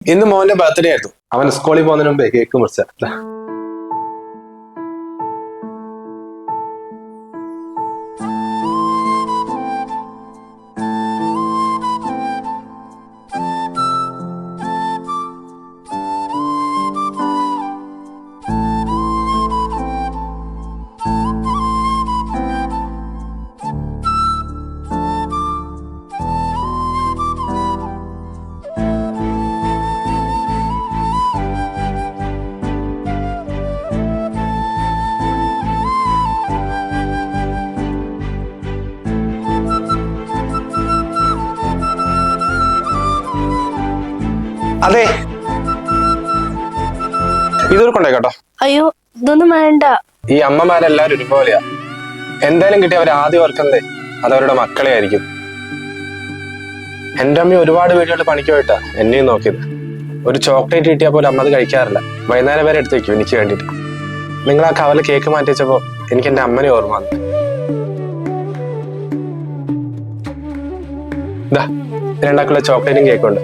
ഇന്ന് മോന്റെ ബർത്ത്ഡേ ആയിരുന്നു. അവൻ സ്കൂളിൽ പോകുന്നതിന് മുമ്പേ കേക്ക് മുറിച്ച അതെ. ഇതൊരു കൊണ്ടേ കേട്ടോ. അയ്യോ ഇതൊന്നും വേണ്ട. ഈ അമ്മമാരെല്ലാരും ഒരുപോലെയാ. എന്തായാലും കിട്ടിയ അവർ ആദ്യം ഓർക്കുന്നതേ അതവരുടെ അവരുടെ മക്കളെ ആയിരിക്കും. എന്റെ അമ്മ ഒരുപാട് വീടുകളിൽ പണിക്ക് പോയിട്ടാ എന്നെയും നോക്കിയത്. ഒരു ചോക്ലേറ്റ് കിട്ടിയാൽ പോലും അമ്മ അത് കഴിക്കാറില്ല. വൈകുന്നേരം വരെ എടുത്ത് വെക്കും എനിക്ക് വേണ്ടിയിട്ട്. നിങ്ങൾ ആ കവല കേക്ക് മാറ്റി വെച്ചപ്പോ എനിക്ക് എന്റെ അമ്മനെ ഓർമ്മ വന്നു. രണ്ടാക്കുള്ള ചോക്ലേറ്റും കേക്കും ഉണ്ട്